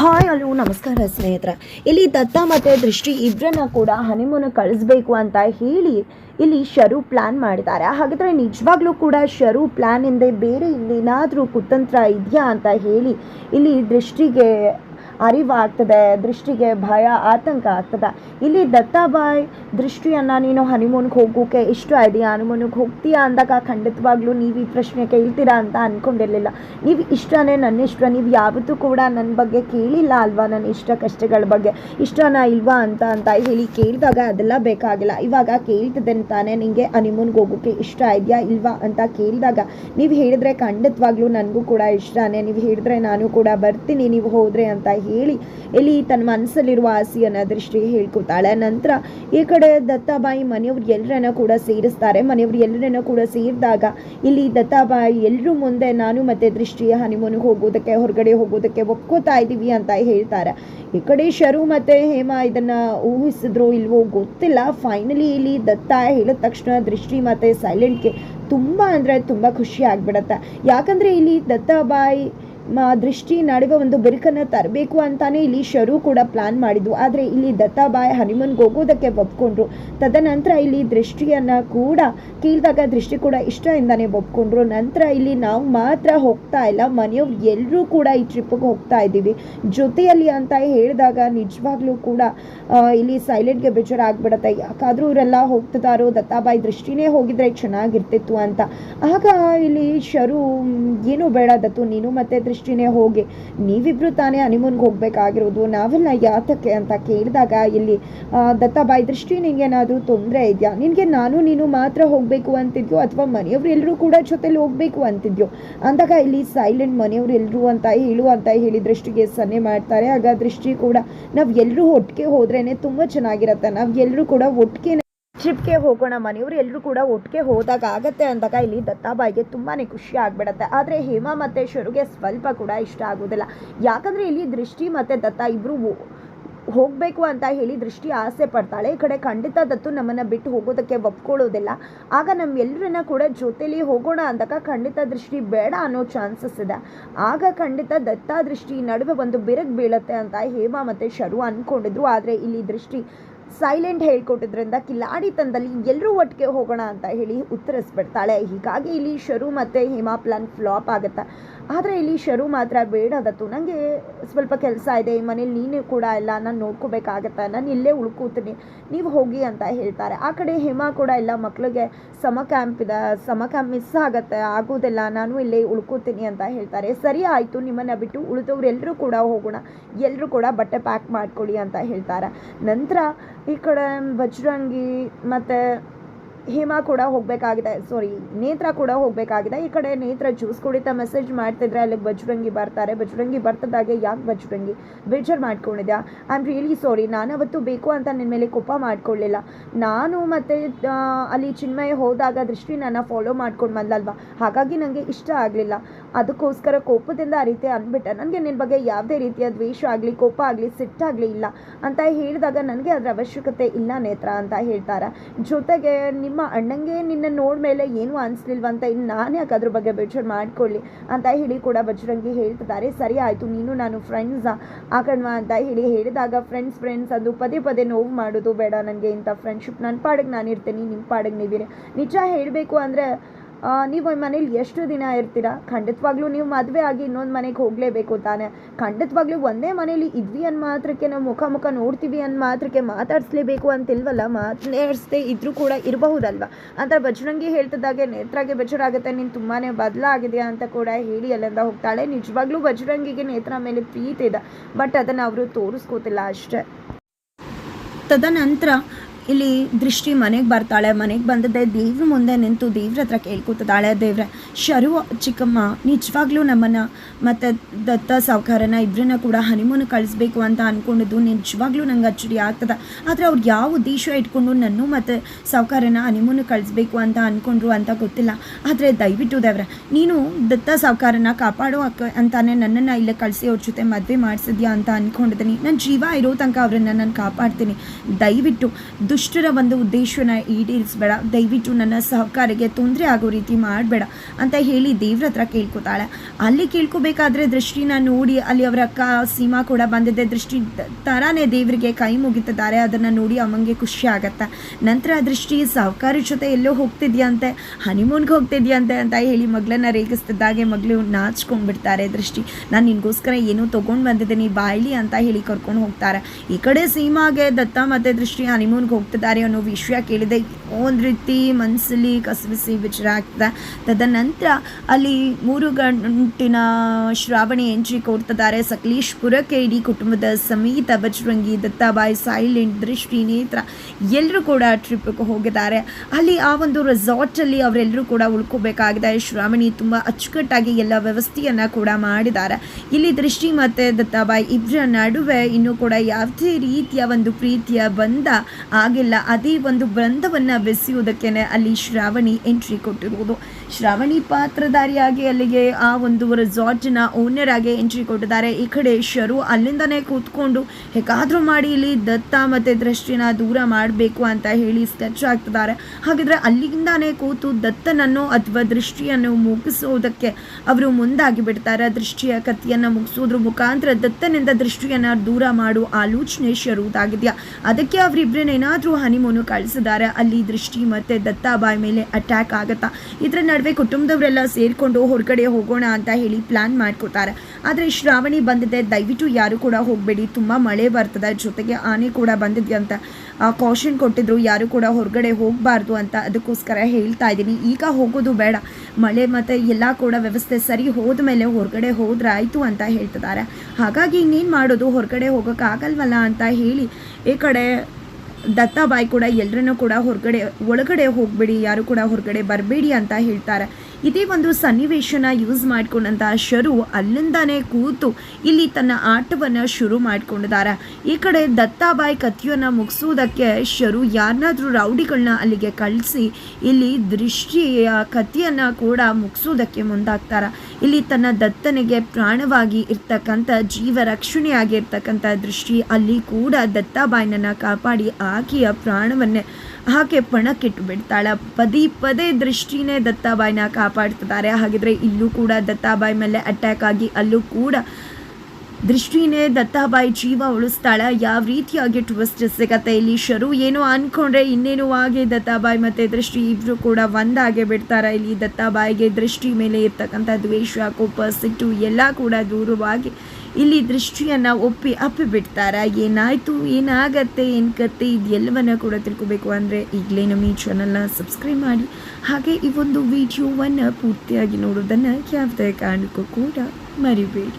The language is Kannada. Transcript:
ಹಾಯ್ ಅಲೋ ನಮಸ್ಕಾರ ಸ್ನೇಹಿತರೆ. ಇಲ್ಲಿ ದತ್ತ ಮತ್ತು ದೃಷ್ಟಿ ಇಬ್ಬರನ್ನ ಕೂಡ ಹನಿಮೂನ್ ಕಳಿಸ್ಬೇಕು ಅಂತ ಹೇಳಿ ಇಲ್ಲಿ ಶರು ಪ್ಲ್ಯಾನ್ ಮಾಡಿದ್ದಾರೆ. ಹಾಗಾದರೆ ನಿಜವಾಗ್ಲೂ ಕೂಡ ಶರು ಪ್ಲ್ಯಾನ್ ಹಿಂದೆ ಬೇರೆ ಏನಾದರೂ ಕುತಂತ್ರ ಇದೆಯಾ ಅಂತ ಹೇಳಿ ಇಲ್ಲಿ ದೃಷ್ಟಿಗೆ ಅರಿವಾಗ್ತದೆ, ದೃಷ್ಟಿಗೆ ಭಯ, ಆತಂಕ ಆಗ್ತದೆ. ಇಲ್ಲಿ ದತ್ತಾಬಾಯ್ ದೃಷ್ಟಿಯನ್ನು ನೀನು ಹನಿಮೂನ್ಗೆ ಹೋಗೋಕೆ ಇಷ್ಟ ಇದೆಯಾ? ಹನಿಮೂನ್ಗೆ ಹೋಗ್ತೀಯಾ ಅಂದಾಗ ಖಂಡಿತವಾಗ್ಲೂ ನೀವು ಈ ಪ್ರಶ್ನೆ ಕೇಳ್ತೀರಾ ಅಂತ ಅಂದ್ಕೊಂಡಿರಲಿಲ್ಲ ನೀವು ಇಷ್ಟನೇ ನನ್ನ ಇಷ್ಟ, ನೀವು ಯಾವತ್ತೂ ಕೂಡ ನನ್ನ ಬಗ್ಗೆ ಕೇಳಿಲ್ಲ ಅಲ್ವಾ? ನನ್ನ ಇಷ್ಟ ಕಷ್ಟಗಳ ಬಗ್ಗೆ. ಇಷ್ಟನಾ ಇಲ್ವಾ ಅಂತ ಅಂತ ಹೇಳಿ ಕೇಳಿದಾಗ ಅದೆಲ್ಲ ಬೇಕಾಗಿಲ್ಲ. ಇವಾಗ ಕೇಳ್ತದೆ ತಾನೇ ನಿಮಗೆ ಹನಿಮೂನ್ಗೆ ಹೋಗೋಕೆ ಇಷ್ಟ ಇದೆಯಾ, ಇಲ್ವಾ ಅಂತ ಕೇಳಿದಾಗ ನೀವು ಹೇಳಿದ್ರೆ ಖಂಡಿತವಾಗ್ಲೂ ನನಗೂ ಕೂಡ ಇಷ್ಟನೇ. ನೀವು ಹೇಳಿದ್ರೆ ನಾನು ಕೂಡ ಬರ್ತೀನಿ, ನೀವು ಹೋದರೆ ಅಂತ ಇಲ್ಲಿ ತನ್ನ ಮನಸ್ಸಲ್ಲಿರುವ ಆಸೆಯನ್ನು ದೃಷ್ಟಿಗೆ ಹೇಳ್ಕೊತಾಳೆ. ನಂತರ ಈ ಕಡೆ ದತ್ತಾಬಾಯಿ ಮನೆಯವ್ರು ಎಲ್ಲರನ್ನ ಕೂಡ ಸೇರಿಸ್ತಾರೆ. ಮನೆಯವ್ರು ಎಲ್ಲರನ್ನ ಕೂಡ ಸೇರಿದಾಗ ಇಲ್ಲಿ ದತ್ತಾಬಾಯಿ ಎಲ್ಲರೂ ಮುಂದೆ ನಾನು ಮತ್ತೆ ದೃಷ್ಟಿಯ ಹನಿಮೂನಿಗೆ ಹೋಗೋದಕ್ಕೆ, ಹೊರಗಡೆ ಹೋಗೋದಕ್ಕೆ ಒಪ್ಕೋತಾ ಇದ್ದೀವಿ ಅಂತ ಹೇಳ್ತಾರೆ. ಈ ಕಡೆ ಶರು ಮತ್ತೆ ಹೇಮಾ ಇದನ್ನ ಊಹಿಸಿದ್ರು ಇಲ್ವೋ ಗೊತ್ತಿಲ್ಲ. ಫೈನಲಿ ಇಲ್ಲಿ ದತ್ತ ಹೇಳಿದ ತಕ್ಷಣ ದೃಷ್ಟಿ ಮತ್ತೆ ಸೈಲೆಂಟ್ಗೆ ತುಂಬ ಅಂದರೆ ತುಂಬ ಖುಷಿ ಆಗ್ಬಿಡತ್ತೆ. ಯಾಕಂದರೆ ಇಲ್ಲಿ ದತ್ತಾಬಾಯಿ ದೃಷ್ಟಿ ನಡುವೆ ಒಂದು ಬಿರುಕನ್ನು ತರಬೇಕು ಅಂತಾನೆ ಇಲ್ಲಿ ಶರು ಕೂಡ ಪ್ಲಾನ್ ಮಾಡಿದ್ದು. ಆದರೆ ಇಲ್ಲಿ ದತ್ತಾಬಾಯಿ ಹನಿಮೂನ್ಗೆ ಹೋಗೋದಕ್ಕೆ ಒಪ್ಕೊಂಡ್ರು. ತದನಂತರ ಇಲ್ಲಿ ದೃಷ್ಟಿಯನ್ನು ಕೂಡ ಕೇಳಿದಾಗ ದೃಷ್ಟಿ ಕೂಡ ಇಷ್ಟ ಇಂದಾನೆ ಒಪ್ಕೊಂಡ್ರು. ನಂತರ ಇಲ್ಲಿ ನಾವು ಮಾತ್ರ ಹೋಗ್ತಾ ಇಲ್ಲ. ಮನೆಯವ್ರು ಎಲ್ಲರೂ ಕೂಡ ಈ ಟ್ರಿಪ್ಪಿಗೆ ಹೋಗ್ತಾ ಇದ್ದೀವಿ. ಜೊತೆಯಲ್ಲಿ ಅಂತ ಹೇಳಿದಾಗ ನಿಜವಾಗ್ಲೂ ಕೂಡ ಇಲ್ಲಿ ಸೈಲೆಂಟ್ಗೆ ಬೇಜಾರು ಆಗ್ಬಿಡತ್ತೆ. ಯಾಕಾದರೂ ಇವರೆಲ್ಲ ಹೋಗ್ತಿದಾರೋ, ದತ್ತಾಬಾಯಿ ದೃಷ್ಟಿನೇ ಹೋಗಿದ್ರೆ ಚೆನ್ನಾಗಿರ್ತಿತ್ತು ಅಂತ. ಆಗ ಇಲ್ಲಿ ಶರು ಏನು ಬೇಡ ದತ್ತು, ನೀನು ಮತ್ತೆ ದೃಷ್ಟಿನೇ ಹೋಗಿ, ನೀವಿಬ್ರು ತಾನೇ ಹನಿಮೂನ್ಗೆ ಹೋಗ್ಬೇಕಾಗಿರೋದು, ನಾವೆಲ್ಲ ಯಾತಕ್ಕೆ ಅಂತ ಕೇಳಿದಾಗ ಇಲ್ಲಿ ದತ್ತ ದತ್ತಾಬಾಯಿ, ದೃಷ್ಟಿ ನಿಂಗೇನಾದರೂ ತೊಂದರೆ ಇದೆಯಾ? ನಿನಗೆ ನಾನು ನೀನು ಮಾತ್ರ ಹೋಗಬೇಕು ಅಂತಿದ್ಯೋ, ಅಥವಾ ಮನೆಯವ್ರು ಎಲ್ಲರೂ ಕೂಡ ಜೊತೆಲಿ ಹೋಗಬೇಕು ಅಂತಿದ್ಯೋ? ಅಂದಾಗ ಇಲ್ಲಿ ಸೈಲೆಂಟ್ ಮನೆಯವ್ರು ಎಲ್ಲರೂ ಅಂತ ಹೇಳು ಅಂತ ಹೇಳಿ ದೃಷ್ಟಿಗೆ ಸನ್ನೆ ಮಾಡ್ತಾರೆ. ಆಗ ದೃಷ್ಟಿ ಕೂಡ, ನಾವು ಎಲ್ಲರೂ ಒಟ್ಟಿಗೆ ಹೋದ್ರೇನೆ ತುಂಬ ಚೆನ್ನಾಗಿರತ್ತೆ. ನಾವು ಎಲ್ಲರೂ ಕೂಡ ಒಟ್ಟಿಗೆ ಟ್ರಿಪ್ಗೆ ಹೋಗೋಣ, ಮನೆಯವರು ಎಲ್ಲರೂ ಕೂಡ ಒಟ್ಟಿಗೆ ಹೋದಾಗ ಆಗತ್ತೆ ಅಂದಾಗ ಇಲ್ಲಿ ದತ್ತಾಬಾಯಿಗೆ ತುಂಬಾ ಖುಷಿ ಆಗ್ಬಿಡತ್ತೆ. ಆದರೆ ಹೇಮಾ ಮತ್ತು ಶರುಗೆ ಸ್ವಲ್ಪ ಕೂಡ ಇಷ್ಟ ಆಗೋದಿಲ್ಲ. ಯಾಕಂದರೆ ಇಲ್ಲಿ ದೃಷ್ಟಿ ಮತ್ತು ದತ್ತ ಇಬ್ಬರು ಹೋಗಬೇಕು ಅಂತ ಹೇಳಿ ದೃಷ್ಟಿ ಆಸೆ ಪಡ್ತಾಳೆ. ಈ ಕಡೆ ಖಂಡಿತ ದತ್ತು ನಮ್ಮನ್ನು ಬಿಟ್ಟು ಹೋಗೋದಕ್ಕೆ ಒಪ್ಕೊಳ್ಳೋದಿಲ್ಲ. ಆಗ ನಮ್ಮೆಲ್ಲರನ್ನ ಕೂಡ ಜೊತೆಲಿ ಹೋಗೋಣ ಅಂದಾಗ ಖಂಡಿತ ದೃಷ್ಟಿ ಬೇಡ ಅನ್ನೋ ಚಾನ್ಸಸ್ ಇದೆ. ಆಗ ಖಂಡಿತ ದತ್ತ ದೃಷ್ಟಿ ನಡುವೆ ಒಂದು ಬಿರಗ್ ಬೀಳುತ್ತೆ ಅಂತ ಹೇಮಾ ಮತ್ತು ಶರು ಅಂದ್ಕೊಂಡಿದ್ರು ಆದರೆ ಇಲ್ಲಿ ದೃಷ್ಟಿ ಸೈಲೆಂಟ್ ಹೇಳ್ಕೊಟ್ಟಿದ್ರಿಂದ ಕಿಲಾಡಿತನದಲ್ಲಿ ಎಲ್ಲರೂ ಒಟ್ಟಿಗೆ ಹೋಗೋಣ ಅಂತ ಹೇಳಿ ಉತ್ತರಿಸ್ಬಿಡ್ತಾಳೆ. ಹೀಗಾಗಿ ಇಲ್ಲಿ ಶರು ಮತ್ತು ಹೇಮಾ ಪ್ಲಾನ್ ಫ್ಲಾಪ್ ಆಗುತ್ತೆ ಆದರೆ ಇಲ್ಲಿ ಶರು ಮಾತ್ರ ಬೇಡ ದತ್ತು. ನನಗೆ ಸ್ವಲ್ಪ ಕೆಲಸ ಇದೆ, ಈ ಮನೇಲಿ ನೀನು ಕೂಡ ಇಲ್ಲ ನಾನು ನೋಡ್ಕೋಬೇಕಾಗತ್ತೆ. ನಾನು ಇಲ್ಲೇ ಉಳ್ಕೋತೀನಿ, ನೀವು ಹೋಗಿ ಅಂತ ಹೇಳ್ತಾರೆ. ಆ ಕಡೆ ಹೇಮಾ ಕೂಡ ಇಲ್ಲ ಮಕ್ಕಳಿಗೆ ಸಮ ಕ್ಯಾಂಪ್ ಇದೆ, ಸಮ ಕ್ಯಾಂಪ್ ಮಿಸ್ ಆಗುತ್ತೆ, ಆಗೋದಿಲ್ಲ, ನಾನು ಇಲ್ಲೇ ಉಳ್ಕೋತೀನಿ ಅಂತ ಹೇಳ್ತಾರೆ. ಸರಿ ಆಯಿತು, ನಿಮ್ಮನ್ನು ಬಿಟ್ಟು ಉಳಿದವ್ರು ಎಲ್ಲರೂ ಕೂಡ ಹೋಗೋಣ ಎಲ್ಲರೂ ಕೂಡ ಬಟ್ಟೆ ಪ್ಯಾಕ್ ಮಾಡ್ಕೊಳ್ಳಿ ಅಂತ ಹೇಳ್ತಾರೆ. ನಂತರ ಈ ಕಡೆ ಬಜರಂಗಿ ಮತ್ತು ಹೇಮಾ ಕೂಡ ಹೋಗಬೇಕಾಗಿದೆ. ಸಾರಿ ನೇತ್ರ ಕೂಡ ಹೋಗಬೇಕಾಗಿದೆ. ಈ ಕಡೆ ನೇತ್ರ ಜ್ಯೂಸ್ ಕುಡಿತಾ ಮೆಸೇಜ್ ಮಾಡ್ತಿದ್ರೆ ಅಲ್ಲಿಗೆ ಬಜರಂಗಿ ಬರ್ತಾರೆ. ಬಜರಂಗಿ ಬರ್ತದಾಗೆ ಯಾಕೆ ಬಜರಂಗಿ? ಬೇಜಾರು ಮಾಡ್ಕೊಂಡಿದ್ಯಾ? ಐ ಆಮ್ ರಿಯಲಿ ಸಾರಿ ನಾನು ಅವತ್ತು ಬೇಕು ಅಂತ ನಿನ್ನ ಮೇಲೆ ಕೋಪ ಮಾಡ್ಕೊಳ್ಳಿಲ್ಲ. ನಾನು ಮತ್ತು ಅಲ್ಲಿ ಚಿನ್ಮಯ ಹೋದಾಗ ದೃಷ್ಟಿ ನನ್ನ ಫಾಲೋ ಮಾಡ್ಕೊಂಡು ಬಂದಲ್ವಾ? ಹಾಗಾಗಿ ನನಗೆ ಇಷ್ಟ ಆಗಲಿಲ್ಲ. ಅದಕ್ಕೋಸ್ಕರ ಕೋಪದಿಂದ ಆ ರೀತಿ ಅಂದ್ಬಿಟ್ಟೆ. ನನಗೆ ನಿನ್ನ ಬಗ್ಗೆ ಯಾವುದೇ ರೀತಿಯ ದ್ವೇಷ ಆಗಲಿ, ಕೋಪ ಆಗಲಿ ಸಿಟ್ಟಾಗಲಿ ಇಲ್ಲ ಅಂತ ಹೇಳಿದಾಗ ನನಗೆ ಅದರ ಅವಶ್ಯಕತೆ ಇಲ್ಲ ನೇತ್ರ ಅಂತ ಹೇಳ್ತಾರೆ. ಜೊತೆಗೆ ನಿಮ್ಮ ಅಣ್ಣಂಗೆ ನಿನ್ನ ನೋಡ್ಮೇಲೆ ಏನೂ ಅನಿಸ್ಲಿಲ್ವಂತ ಇನ್ನು ನಾನು ಯಾಕೆ ಅದ್ರ ಬಗ್ಗೆ ಬೇಜಾರು ಮಾಡ್ಕೊಳ್ಳಿ ಅಂತ ಹೇಳಿ ಕೂಡ ಬಜರಂಗಿ ಹೇಳ್ತಿದ್ದಾರೆ. ಸರಿ ಆಯಿತು, ನೀನು ನಾನು ಫ್ರೆಂಡ್ಸ ಹಾಕಣ್ವಾ ಅಂತ ಹೇಳಿ ಹೇಳಿದಾಗ ಫ್ರೆಂಡ್ಸ್ ಫ್ರೆಂಡ್ಸ್ ಅದು ಪದೇ ಪದೇ ನೋವು ಮಾಡೋದು ಬೇಡ ನನಗೆ ಇಂಥ ಫ್ರೆಂಡ್ಶಿಪ್ ನನ್ನ ಪಾಡಿಗೆ ನಾನು ಇರ್ತೀನಿ ನಿಮ್ಮ ಪಾಡಿಗೆ ನೀವಿರಿ. ನಿಜ ಹೇಳಬೇಕು ಅಂದರೆ ನೀವು ಮನೇಲಿ ಎಷ್ಟು ದಿನ ಇರ್ತೀರ? ಖಂಡಿತವಾಗ್ಲೂ ನೀವು ಮದುವೆ ಆಗಿ ಇನ್ನೊಂದು ಮನೆಗೆ ಹೋಗಲೇಬೇಕು ತಾನೆ. ಖಂಡಿತವಾಗ್ಲೂ ಒಂದೇ ಮನೇಲಿ ಇದ್ವಿ ಅನ್ನೋ ಮಾತ್ರಕ್ಕೆ, ನಾವು ಮುಖ ಮುಖ ನೋಡ್ತೀವಿ ಅನ್ನ ಮಾತ್ರಕ್ಕೆ ಮಾತಾಡಿಸ್ಲೇಬೇಕು ಅಂತಿಲ್ವಲ್ಲ? ಮಾತನಾಡಿಸ್ದೇ ಇದ್ರೂ ಕೂಡ ಇರಬಹುದಲ್ವ? ಅಂತ ಬಜರಂಗಿ ಹೇಳ್ತಿದ್ದಾಗೆ ನೇತ್ರಾಗೆ ಬೇಜಾರಾಗುತ್ತೆ, ನೀನು ತುಂಬಾ ಬದಲಾಗಿದೆಯಾ ಅಂತ ಕೂಡ ಹೇಳಿ ಅಲ್ಲಿಂದ ಹೋಗ್ತಾಳೆ. ನಿಜವಾಗ್ಲೂ ಬಜರಂಗಿಗೆ ನೇತ್ರ ಮೇಲೆ ಪ್ರೀತಿ ಇದೆ, ಬಟ್ ಅದನ್ನು ಅವರು ತೋರಿಸ್ಕೋತಿಲ್ಲ ಅಷ್ಟೇ. ತದನಂತರ ಇಲ್ಲಿ ದೃಷ್ಟಿ ಮನೆಗೆ ಬರ್ತಾಳೆ, ಮನೆಗೆ ಬಂದದ್ದೇ ದೇವ್ರ ಮುಂದೆ ನಿಂತು ದೇವ್ರ ಹತ್ರ ಕೇಳ್ಕೊತಿದ್ದಾಳೆ ದೇವ್ರೆ, ಶರು, ಚಿಕ್ಕಮ್ಮ ನಿಜವಾಗ್ಲೂ ನಮ್ಮನ್ನು ಮತ್ತು ದತ್ತ ಸಾವುಕಾರನ ಇಬ್ಬರನ್ನ ಕೂಡ ಹನಿಮೂನ್ ಕಳಿಸ್ಬೇಕು ಅಂತ ಅಂದ್ಕೊಂಡಿದ್ದು ನಿಜವಾಗ್ಲೂ ನಂಗೆ ಅಚ್ಚರಿ ಆಗ್ತದೆ. ಆದರೆ ಅವ್ರು ಯಾವ ಉದ್ದೇಶ ಇಟ್ಕೊಂಡು ನನ್ನ ಮತ್ತು ಸಾವುಕಾರನ ಹನಿಮೂನ್ ಕಳಿಸ್ಬೇಕು ಅಂತ ಅಂದ್ಕೊಂಡ್ರು ಅಂತ ಗೊತ್ತಿಲ್ಲ. ಆದರೆ ದಯವಿಟ್ಟು ದೇವ್ರೆ, ನೀನು ದತ್ತ ಸಾವುಕಾರನ ಕಾಪಾಡೋ ಅಕ್ಕ ಅಂತಾನೆ ನನ್ನನ್ನು ಇಲ್ಲೇ ಕಳಿಸಿ ಅವ್ರ ಜೊತೆ ಮದುವೆ ಮಾಡಿಸಿದ್ಯಾ ಅಂತ ಅಂದ್ಕೊಂಡಿದ್ದೀನಿ ನನ್ನ ಜೀವ ಇರೋ ತನಕ ಅವ್ರನ್ನ ನಾನು ಕಾಪಾಡ್ತೀನಿ. ದಯವಿಟ್ಟು ದುಷ್ಟರ ಒಂದು ಉದ್ದೇಶನ ಈಡೇರಿಸಬೇಡ. ದಯವಿಟ್ಟು ನನ್ನ ಸಹಕಾರಿಗೆ ತೊಂದರೆ ಆಗೋ ರೀತಿ ಮಾಡಬೇಡ ಅಂತ ಹೇಳಿ ದೇವ್ರ ಹತ್ರ ಕೇಳ್ಕೊತಾಳೆ. ಅಲ್ಲಿ ಕೇಳ್ಕೊಬೇಕಾದ್ರೆ ದೃಷ್ಟಿನ ನೋಡಿ ಅಲ್ಲಿ ಅವರ ಅಕ್ಕ ಸೀಮಾ ಕೂಡ ಬಂದಿದೆ. ದೃಷ್ಟಿ ಥರಾನೇ ದೇವರಿಗೆ ಕೈ ಮುಗಿತಿದ್ದಾರೆ. ಅದನ್ನು ನೋಡಿ ಅಮ್ಮಂಗೆ ಖುಷಿ ಆಗತ್ತೆ. ನಂತರ ದೃಷ್ಟಿ, ಸಹಕಾರಿ ಜೊತೆ ಎಲ್ಲೋ ಹೋಗ್ತಿದ್ಯಂತೆ, ಹನಿಮೂನ್ಗೆ ಹೋಗ್ತಿದ್ಯಂತೆ ಅಂತ ಹೇಳಿ ಮಗಳನ್ನ ರೇಗಿಸ್ತಿದ್ದಾಗೆ ಮಗಳು ನಾಚ್ಕೊಂಡ್ಬಿಡ್ತಾರೆ ದೃಷ್ಟಿ. ನಾನು ನಿನಗೋಸ್ಕರ ಏನೋ ತೊಗೊಂಡು ಬಂದಿದ್ದೀನಿ, ಬಾಯಿಲಿ ಅಂತ ಹೇಳಿ ಕರ್ಕೊಂಡು ಹೋಗ್ತಾರೆ. ಈ ಕಡೆ ಸೀಮಾಗೆ ದತ್ತ ಮತ್ತು ದೃಷ್ಟಿ ಹನಿಮೂನ್ಗೆ ಹೋಗ್ತಿದ್ದಾರೆ ಅನ್ನೋ ವಿಷಯ ಕೇಳಿದೆ. ಒಂದು ರೀತಿ ಮನಸ್ಸಲ್ಲಿ ಕಸಬಿಸಿ ವಿಚಾರ ಆಗ್ತದೆ ತದನಂತರ ಅಲ್ಲಿ ಮೂರು ಗಂಟಿನ ಶ್ರಾವಣಿ ಎಂಟ್ರಿ ಕೊಡ್ತಿದ್ದಾರೆ. ಸಕಲೇಶ್ಪುರಕ್ಕೆ ಇಡೀ ಕುಟುಂಬದ ಸಮೇತ ಬಜರಂಗಿ ದತ್ತಾಬಾಯಿ, ಸೈಲೆಂಟ್ ದೃಷ್ಟಿ ನೇತ್ರ ಎಲ್ಲರೂ ಕೂಡ ಟ್ರಿಪ್ಗೆ ಹೋಗಿದ್ದಾರೆ. ಅಲ್ಲಿ ಆ ಒಂದು ರೆಸಾರ್ಟಲ್ಲಿ ಅವರೆಲ್ಲರೂ ಕೂಡ ಉಳ್ಕೋಬೇಕಾಗಿದೆ. ಶ್ರಾವಣಿ ತುಂಬ ಅಚ್ಚುಕಟ್ಟಾಗಿ ಎಲ್ಲ ವ್ಯವಸ್ಥೆಯನ್ನು ಕೂಡ ಮಾಡಿದ್ದಾರೆ. ಇಲ್ಲಿ ದೃಷ್ಟಿ ಮತ್ತು ದತ್ತಾಬಾಯಿ ಇಬ್ಬರ ನಡುವೆ ಇನ್ನೂ ಕೂಡ ಯಾವುದೇ ರೀತಿಯ ಒಂದು ಪ್ರೀತಿಯ ಬಂಧ ಆಗಿಲ್ಲ. ಅದೇ ಒಂದು ಬಂಧವನ್ನು ಬೆಸೆಯುವುದಕ್ಕೆ ಅಲ್ಲಿ ಶ್ರಾವಣಿ ಎಂಟ್ರಿ ಕೊಟ್ಟಿರುವುದು. ಶ್ರಾವಣಿ ಪಾತ್ರಧಾರಿಯಾಗಿ ಅಲ್ಲಿಗೆ ಆ ಒಂದು ರೆಸಾರ್ಟ್ನ ಓನರ್ ಎಂಟ್ರಿ ಕೊಟ್ಟಿದ್ದಾರೆ. ಈ ಕಡೆ ಶರು ಅಲ್ಲಿಂದನೇ ಕೂತ್ಕೊಂಡು ಹೇಗಾದರೂ ಮಾಡಿ ಇಲ್ಲಿ ದತ್ತ ಮತ್ತು ದೃಷ್ಟಿನ ದೂರ ಮಾಡಬೇಕು ಅಂತ ಹೇಳಿ ಸ್ಕೆಚ್ ಆಗ್ತಿದ್ದಾರೆ ಹಾಗಿದ್ರೆ ಅಲ್ಲಿಂದಾನೇ ಕೂತು ದತ್ತನನ್ನು ಅಥವಾ ದೃಷ್ಟಿಯನ್ನು ಮುಗಿಸೋದಕ್ಕೆ ಅವರು ಮುಂದಾಗಿ ಬಿಡ್ತಾರೆ. ದೃಷ್ಟಿಯ ಕಥೆಯನ್ನು ಮುಗಿಸೋದ್ರ ಮುಖಾಂತರ ದತ್ತನಿಂದ ದೃಷ್ಟಿಯನ್ನು ದೂರ ಮಾಡುವ ಆಲೋಚನೆ ಶರುವುದಾಗಿದೆಯಾ ಅದಕ್ಕೆ ಅವರಿಬ್ಬರನ್ನೇನಾದರೂ ಹನಿಮೂನು ಕಳಿಸಿದ್ದಾರೆ ಅಲ್ಲಿ ದೃಷ್ಟಿ ಮತ್ತು ದತ್ತಾಬಾಯಿ ಮೇಲೆ ಅಟ್ಯಾಕ್ ಆಗುತ್ತಾ. ಇದರ ನಡುವೆ ಕುಟುಂಬದವರೆಲ್ಲ ಸೇರಿಕೊಂಡು ಹೊರಗಡೆ ಹೋಗೋಣ ಅಂತ ಹೇಳಿ ಪ್ಲಾನ್ ಮಾಡ್ಕೋತಾರೆ. ಆದರೆ ಶ್ರಾವಣಿ ಬಂದಿದೆ. ದಯವಿಟ್ಟು ಯಾರು ಕೂಡ ಹೋಗಬೇಡಿ. ತುಂಬ ಮಳೆ ಬರ್ತದೆ. ಜೊತೆಗೆ ಆನೆ ಕೂಡ ಬಂದಿದೆ ಅಂತ ಕಾಷನ್ ಕೊಟ್ಟಿದ್ರು. ಯಾರು ಕೂಡ ಹೊರಗಡೆ ಹೋಗಬಾರ್ದು ಅಂತ ಅದಕ್ಕೋಸ್ಕರ ಹೇಳ್ತಾ ಇದ್ದೀನಿ. ಈಗ ಹೋಗೋದು ಬೇಡ. ಮಳೆ ಮತ್ತು ಎಲ್ಲ ಕೂಡ ವ್ಯವಸ್ಥೆ ಸರಿ ಹೋದ ಮೇಲೆ ಹೊರಗಡೆ ಹೋದ್ರೆ ಆಯಿತು ಅಂತ ಹೇಳ್ತಿದ್ದಾರೆ. ಹಾಗಾಗಿ ಇನ್ನೇನು ಮಾಡೋದು? ಹೊರಗಡೆ ಹೋಗೋಕ್ಕಾಗಲ್ವಲ್ಲ ಅಂತ ಹೇಳಿ ಈ ಕಡೆ ದತ್ತಾಬಾಯಿ ಕೂಡ ಎಲ್ಲರನ್ನೂ ಕೂಡ ಹೊರಗಡೆ, ಒಳಗಡೆ ಹೋಗಬೇಡಿ, ಯಾರು ಕೂಡ ಹೊರಗಡೆ ಬರಬೇಡಿ ಅಂತ ಹೇಳ್ತಾರೆ. ಇದೇ ಒಂದು ಸನ್ನಿವೇಶನ ಯೂಸ್ ಮಾಡ್ಕೊಂಡಂತ ಶರು ಅಲ್ಲಿಂದಾನೇ ಕೂತು ಇಲ್ಲಿ ತನ್ನ ಆಟವನ್ನು ಶುರು ಮಾಡ್ಕೊಂಡಿದ್ದಾರೆ. ಈ ಕಡೆ ದತ್ತಾಬಾಯಿ ಕಥೆಯನ್ನು ಮುಗಿಸೋದಕ್ಕೆ ಶರು ಯಾರನ್ನಾದ್ರೂ ರೌಡಿಗಳನ್ನ ಅಲ್ಲಿಗೆ ಕಳಿಸಿ ಇಲ್ಲಿ ದೃಷ್ಟಿಯ ಕಥೆಯನ್ನು ಕೂಡ ಮುಗಿಸೋದಕ್ಕೆ ಮುಂದಾಗ್ತಾರೆ. ಇಲ್ಲಿ ತನ್ನ ದತ್ತನಿಗೆ ಪ್ರಾಣವಾಗಿ ಇರ್ತಕ್ಕಂಥ ಜೀವ ರಕ್ಷಣೆಯಾಗಿರ್ತಕ್ಕಂಥ ದೃಷ್ಟಿ, ಅಲ್ಲಿ ಕೂಡ ದತ್ತಾಬಾಯಿನನ್ನು ಕಾಪಾಡಿ ಆಕೆಯ ಪ್ರಾಣವನ್ನೇ ಆಕೆ ಪಣಕ್ಕಿಟ್ಟು ಬಿಡ್ತಾಳೆ. ಪದೇ ಪದೇ ದೃಷ್ಟಿನೇ ದತ್ತಾಬಾಯಿನ ಕಾಪಾಡ್ತಿದ್ದಾರೆ. ಹಾಗಿದ್ರೆ ಇಲ್ಲೂ ಕೂಡ ದತ್ತಾಬಾಯಿ ಮೇಲೆ ಅಟ್ಯಾಕ್ ಆಗಿ, ಅಲ್ಲೂ ಕೂಡ ದೃಷ್ಟಿನೇ ದತ್ತಾಬಾಯಿ ಜೀವ ಉಳಿಸ್ತಾಳ. ಯಾವ ರೀತಿಯಾಗಿ ಟ್ವಿಸ್ಟ್ ಸಿಗತ್ತೆ ಇಲ್ಲಿ ಶರು? ಏನೋ ಅನ್ಕೊಂಡ್ರೆ ಇನ್ನೇನು ಹಾಗೆ ದತ್ತಾಬಾಯಿ ಮತ್ತೆ ದೃಷ್ಟಿ ಇಬ್ರು ಕೂಡ ಒಂದಾಗೆ ಬಿಡ್ತಾರೆ. ಇಲ್ಲಿ ದತ್ತಾಬಾಯಿಗೆ ದೃಷ್ಟಿ ಮೇಲೆ ಇರ್ತಕ್ಕಂಥ ದ್ವೇಷ, ಕೋಪ, ಸಿಟ್ಟು ಎಲ್ಲ ಕೂಡ ದೂರವಾಗಿ ಇಲ್ಲಿ ದೃಷ್ಟಿಯನ್ನ ಒಪ್ಪಿ ಅಪ್ಪಿ ಬಿಡ್ತಾರೆ. ಏನಾಯ್ತು? ಏನಾಗತ್ತೆ? ಏನು ಕತ್ತೆ ಇದೆಲ್ಲವನ್ನ ಕೂಡ ತಿಳ್ಕೊಬೇಕು ಅಂದರೆ ಈಗಲೇ ನಮ್ಮ ಈ ಚಾನಲ್ನ ಸಬ್ಸ್ಕ್ರೈಬ್ ಮಾಡಿ. ಹಾಗೆ ಈ ಒಂದು ವಿಡಿಯೋವನ್ನು ಪೂರ್ತಿಯಾಗಿ ನೋಡೋದನ್ನು ಯಾವುದೇ ಕಾರಣಕ್ಕೂ ಕೂಡ ಮರಿಬೇಡಿ.